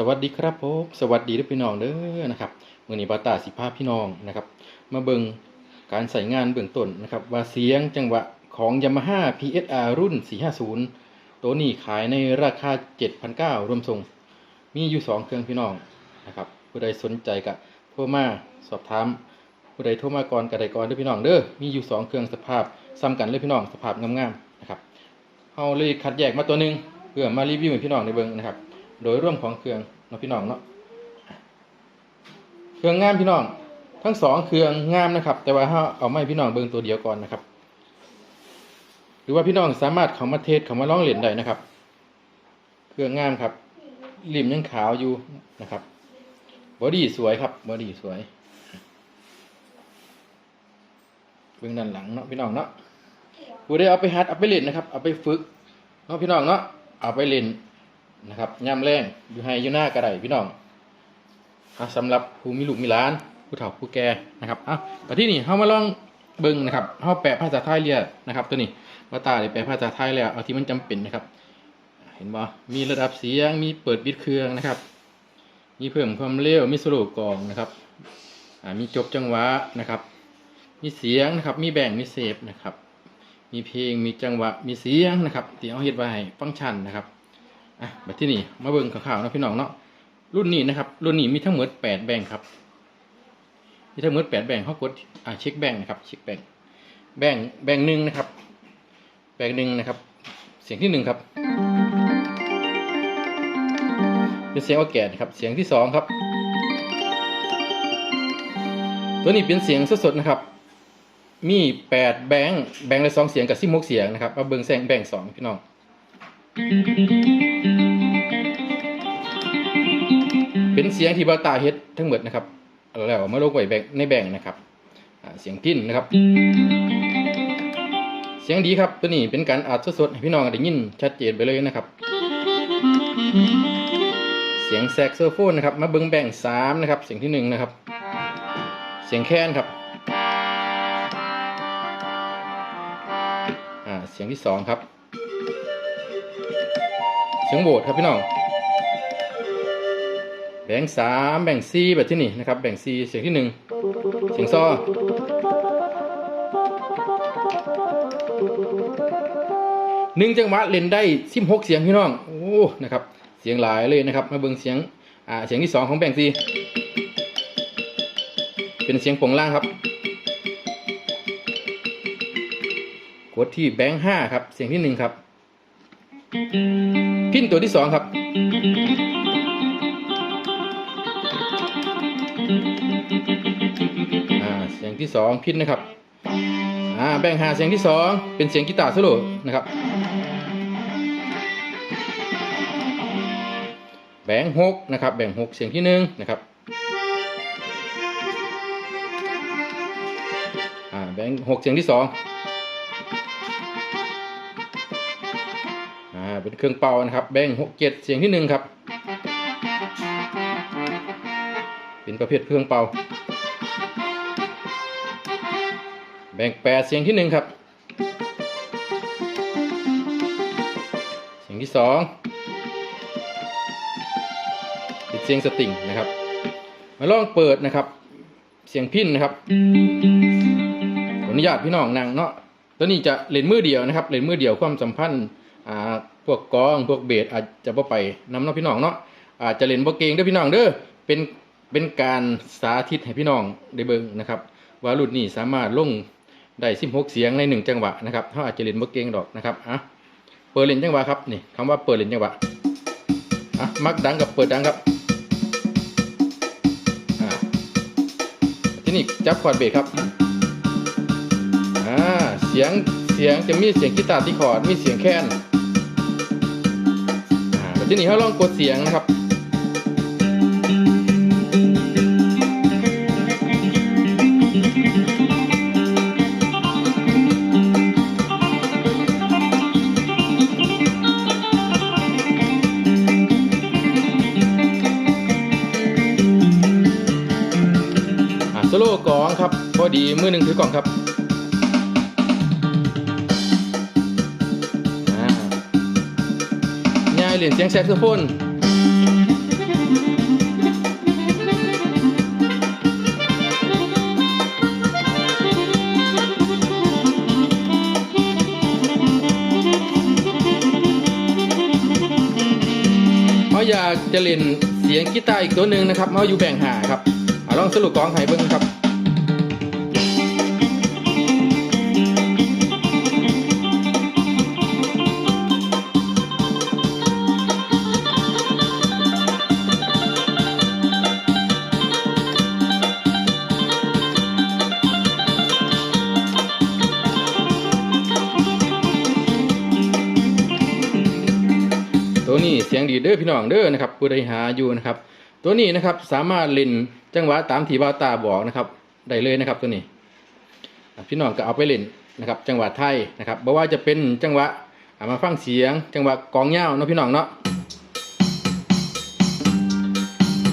สวัสดีครับผมสวัสดีทุกพี่น้องเด้อนะครับมื่อนี้บาตาสิพาพพี่น้องนะครับ มาเบิงการใส่งานเบื้องต้นนะครับ ว่าเสียงจังหวะของ Yamaha PSR รุ่น 450 ตัวนี้ขายในราคา 7,900 รวมส่ง มีอยู่ 2 เครื่องพี่น้องนะครับผู้ใดสนใจก็โทรมาสอบถามผู้ใดโทรมาก่อนก็ได้ก่อนเด้อพี่น้องเด้อมีอยู่ 2 เครื่องสภาพซ้ำกันเลยพี่น้องสภาพงามๆนะครับเฮาเลยคัดแยกมาตัวหนึงเพื่อมารีวิวให้พี่น้องได้เบิ่งนะครับ โดยร่วมของเครื่องเนาะพี่น้องเนาะเครื่องงามพี่น้อง ทั้งสองเครื่องงามนะครับ แต่ว่าเราเอาไม่พี่น้องเบิ่งตัวเดียวก่อนนะครับ หรือว่าพี่น้องสามารถเขามาเทสเขามาลองเล่นได้นะครับ เครื่องงามครับริมยังขาวอยู่นะครับบอดี้สวยครับบอดี้สวยเบื้องด้านหลังเนาะพี่น้องเนาะผู้ได้เอาไปฮัดเอาไปเล่นนะครับ เอาไปฝึกเนาะพี่น้องเนาะเอาไปเล่น นะครับย่ำแรงอยู่ให้อยู่หน้ากระไดพี่น้องอะสำหรับผู้มีลูกมีหลาน ผู้เฒ่าผู้แก่นะครับอะแต่ที่นี่เฮามาลองเบิ่งนะครับเฮาแปลภาษาไทยเรียกนะครับ ตัวนี้มาตาได้แปลภาษาไทยแล้วเอาที่มันจำเป็นนะครับ เห็นบ่มีระดับเสียงมีเปิดบิดเครื่องนะครับ มีเพิ่มความเร็วมีสโลกองนะครับอ่ามีจบจังหวะนะครับ มีเสียงนะครับ มีแบ่งมีเซฟนะครับ มีเพลงมีจังหวะมีเสียงนะครับที่เอาเฮ็ดไว้ฟังก์ชันนะครับ อะมาที่นี่มาเบิ่งข่าวๆนะพี่น้องเนาะรุ่นนี้นะครับ รุ่นนี้มีทั้งหมดแปดแบงครับ มีทั้งหมดแปดแบงเขากดอ่าเช็คแบงนะครับเช็คแบงแบงแบงหนึ่งนะครับ แบงหนึ่งนะครับ เสียงที่หนึ่งครับเป็นเสียงออแกนครับ เสียงที่สองครับ ตัวนี้เป็นเสียงสดๆนะครับ มีแปดแบงค์แบงค์ละสองเสียงกับสิบหกเสียงนะครับมาเบิ่งแสงแบงสองพี่น้อง เป็นเสียงที่บาตาเฮ็ดทั้งหมดนะครับเอาแล้วเอามาลงไว้แบ่งในแบ่งนะครับเสียงพินนะครับ เสียงดีครับตัวนี้เป็นการอัดสดๆให้พี่น้องได้ยินชัดเจนไปเลยนะครับ เสียงแซกโซโฟนนะครับ มาเบิ่งแบ่งสามนะครับ เสียงที่หนึ่งนะครับ เสียงแค้นครับเสียงที่สองครับ เสียงโบสถ์ครับพี่น้องแบ่งสามแบ่งสี่แบบที่นี่นะครับ แบ่งสี่เสียงที่หนึ่งเสียงซอหนึ่งจังหวะเล่นได้สิบหกเสียงพี่น้องโอ้นะครับ เสียงหลายเลยนะครับ มาเบิ่งเสียงอ่าเสียงที่สองของแบ่งสี่เป็นเสียงโปร่งล่างครับกดที่แบงค์ห้าครับ เสียงที่หนึ่งครับ พินตัวที่สองครับ อ่า เสียงที่สองพินนะครับ อ่า แบ่งหาเสียงที่สองเป็นเสียงกีตาร์โซโล่นะครับ แบ่งหกนะครับ แบ่งหกเสียงที่หนึ่งนะครับ อ่า แบ่งหกเสียงที่สอง เป็นเครื่องเป่านะครับ แบ่งหกเจ็ดเสียงที่หนึ่งครับ เป็นประเภทเครื่องเป่า แบ่งแปดเสียงที่หนึ่งครับ เสียงที่สองเป็นเสียงสตริงนะครับ มาลองเปิดนะครับ เสียงพินนะครับขออนุญาตพี่น้องนั่งเนาะตัวนี้จะเล่นมือเดียวนะครับเล่นมือเดียวความสัมพันธ์อ่า พวกกองพวกเบสอาจจะบ่ไปนำเนาะพี่น้องเนาะอาจจะเล่นบ่เก่งด้อพี่น้องเด้อเป็นเป็นการสาธิตให้พี่น้องได้เบิ่งนะครับว่ารุ่นนี้สามารถลงได้16เสียงในหนึ่งจังหวะนะครับเขาอาจจะเล่นบ่เก่งดอกนะครับอะเปิดเล่นจังหวะครับนี่คำว่าเปิดเล่นจังหวะอะมักดังกับเปิดดังครับอ่าที่นี่จับคอร์ดเบสครับอ่าเสียงเสียงจะมีเสียงกีตาร์ที่คอร์ดมีเสียงแค้น อ่าแล้วที่นี่เขาลองกดเสียงนะครับอ่าโซโล่กลองครับ พอดีมือหนึ่งถือกล่องครับ เล่นเสียงแซกโซโฟนเขาอยากจะเล่นเสียงกีตาร์อีกตัวหนึ่งนะครับเขาอยู่แบ่งหาครับอลองสรุปกองไห้เบิ้งครับ ตัวนี้เสียงดีเด้อพี่น้องเด้อนะครับผู้ใดหาอยู่นะครับ ตัวนี้นะครับสามารถเล่นจังหวะตามที่บาวตาบอกนะครับได้เลยนะครับตัวนี้ พี่น้องก็เอาไปเล่นนะครับ จังหวะไทยนะครับบ่ว่าจะเป็นจังหวะอะมาฟังเสียง จังหวะกลองยาเนาะพี่น้องเนาะ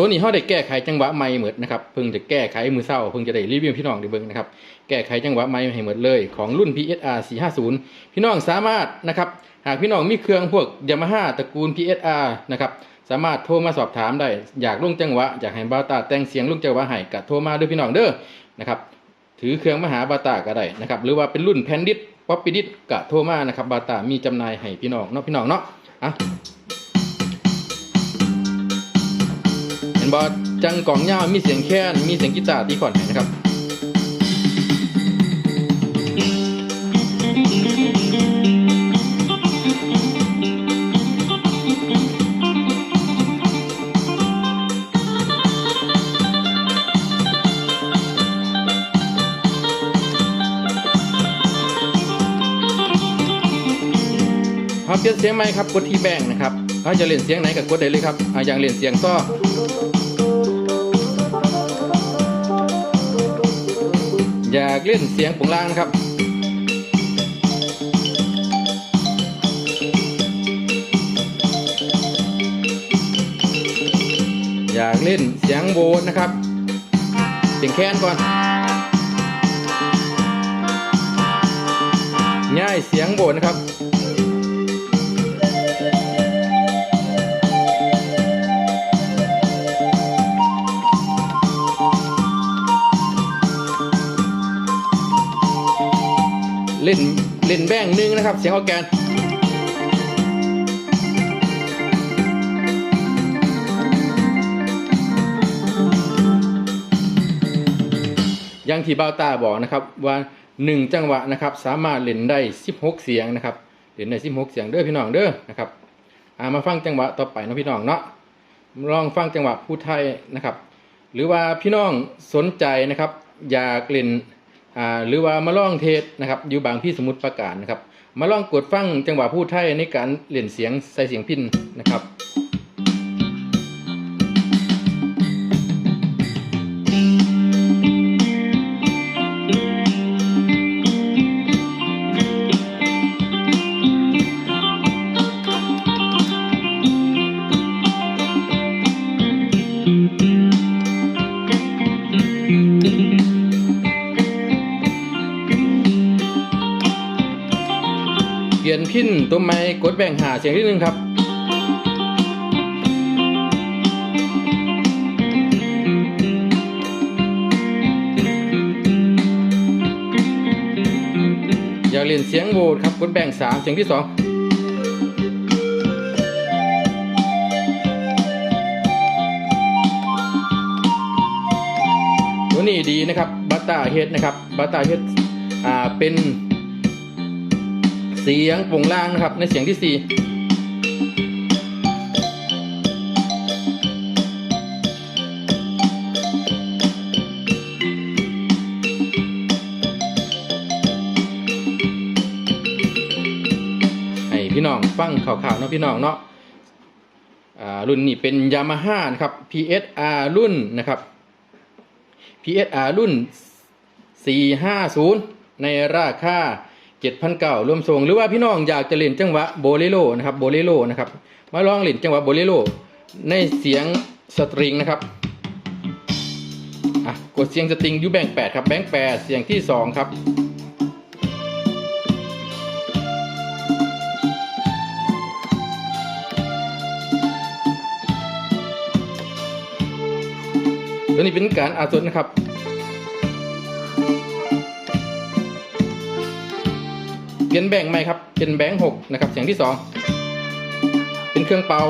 ตัวนี้เขาได้แก้ไขจังหวะใหม่เหมือนนะครับเพิ่งจะแก้ไขมือเศร้าเพิ่งจะได้รีวิวพี่น้องได้เบิ่งนะครับแก้ไขจังหวะใหม่ให้หมดเลยของรุ่น PSR 450 พี่น้องสามารถนะครับหากพี่น้องมีเครื่องพวกยามาฮ่าตระกูล PSR นะครับสามารถโทรมาสอบถามได้อยากลุงจังหวะอยากให้บาตาแต่งเสียงลุงจังหวะให้ก็โทรมาด้วยพี่น้องเด้อนะครับถือเครื่องมหาบาตาก็ได้นะครับหรือว่าเป็นรุ่นแพนดิสป๊อปปี้ดิสก็โทรมานะครับบาตามีจำหน่ายให้พี่น้องเนาะพี่น้องเนาะอะ บอจังกล่องยาวมีเสียงแค้นมีเสียงกีตาร์ตีคอร์ดให้นะครับพอเปลี่ยนเสียงไหมครับกดที่แบ่งนะครับถ้าจะเล่นเสียงไหนก็กดได้เลยครับอะอย่างเล่นเสียงซ้อ อยากเล่นเสียงปุ่งลางนะครับอยากเล่นเสียงโบนนะครับเสียงแค้นก่อนง่ายเสียงโบนนะครับ เล่นเล่นแบ่งหนึ่งนะครับ เสียงออแกนอย่างที่เบาตาบอกนะครับว่าหนึ่งจังหวะนะครับ สามารถเล่นได้ 16 เสียงนะครับเล่นได้ 16 เสียงเด้อพี่น้องเด้อนะครับอามาฟังจังหวะต่อไปนะพี่น้องเนาะลองฟังจังหวะผู้ไทยนะครับ หรือว่าพี่น้องสนใจนะครับ อยากเล่น อ่าหรือว่ามาลองเทสนะครับอยู่บางพี่สมุดประการนะครับ มาลองกดฟังจังหวะพูดไทยในการเล่นเสียงใส่เสียงพินนะครับ พินตัวไม้กดแบ่งหาเสียงนิดนึงครับอยากเรียนเสียงโหวตครับกดแบ่งสามเสียงที่สองตัวนี้ดีนะครับบัตตาเฮดนะครับบัตตาเฮดอ่าเป็น สียงโป่งล่างนะครับ ในเสียงที่สี่ให้พี่น้องฟังข่าวๆเนาะพี่น้องเนาะรุ่นนี้เป็นยามาฮ่านะครับ PSR รุ่นนะครับ PSR รุ่น 450 ในราคา 7,900รวมส่งหรือว่าพี่น้องอยากจะเล่นจังหวะโบเลโรนะครับโบเลโรนะครับมาลองเล่นจังหวะโบเลโรในเสียงสตริงนะครับอะกดเสียงสตริงอยูแบงค์8ครับแบงค์8เสียงที่2ครับตัวนี้เป็นการอาสดนะครับ็นแบงค์ไหมครับเป็นแบงค์หกนะครับเสียงที่สองเป็นเครื่องเป่า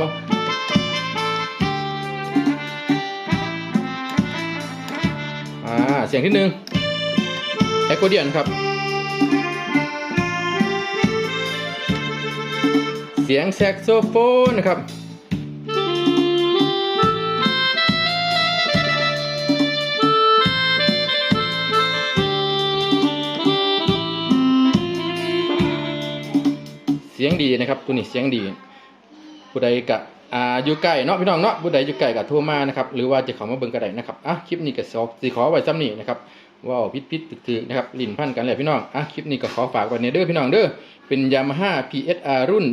อ่าเสียงที่หนึ่งแอคโคเดียนครับ เสียงแซกโซโฟนนะครับ สียงดีนะครับตัวนี้เสียงดี ผู้ใดกะอ่าอยู่ใกล้เนาะพี่น้องเนาะผู้ใดอยู่ใกล้กะโทรมานะครับหรือว่าจะเข้ามาเบิ่งก็ได้นะครับอะคลิปนี้ก็สอสิขอไว้ซ้ำนี้นะครับว้าวพิษพิษตึกๆนะครับลิ้นพันกันแหละพี่น้องอะคลิปนี้ก็ขอฝากไว้ในเด้อพี่น้องเด้อเป็น Yamaha PSR รุ่น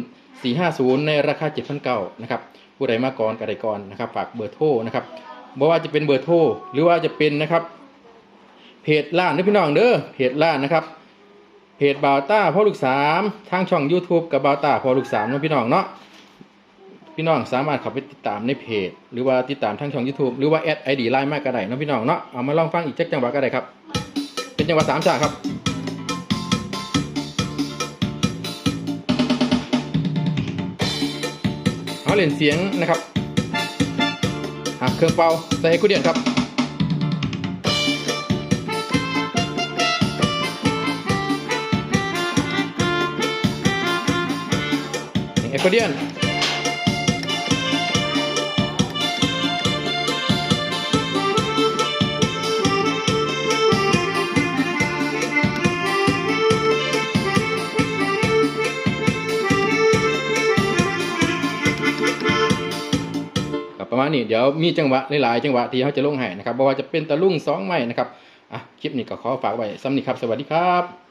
450 ในราคา7,900นะครับผู้ใดมาก่อนก็ได้ก่อนนะครับฝากเบอร์โทรนะครับบ่ว่าจะเป็นเบอร์โทรหรือว่าจะเป็นนะครับเพจร้านเด้อพี่น้องเด้อเพจร้านนะครับ เพจบาวต้าพ่อลูกสามทางช่อง YouTube กับบาวต้าพ่อลูกสามเนาะพี่น้องเนาะพี่น้องสามารถเข้าไปติดตามในเพจ หรือว่าติดตามทางช่อง YouTube หรือว่าแอดไอดีไลน์มากก็ได้เนะพี่น้องเนาะเอามาลองฟังอีกจักจังหวะก็ได้ครับ เป็นจังหวะสามฉากครับเอาเล่นเสียงนะครับหักเครื่องเป่าใส่เอคูเดียนครับ เอคโคเดียนครับประมาณนี้เดี๋ยวมีจังหวะหลายๆจังหวะที่เขาจะลงให้นะครับบ่ว่าจะเป็นตะลุ่งสองไม้นะครับอะคลิปนี้ก็ขอฝากไว้สำหรับนี้ครับ สวัสดีครับ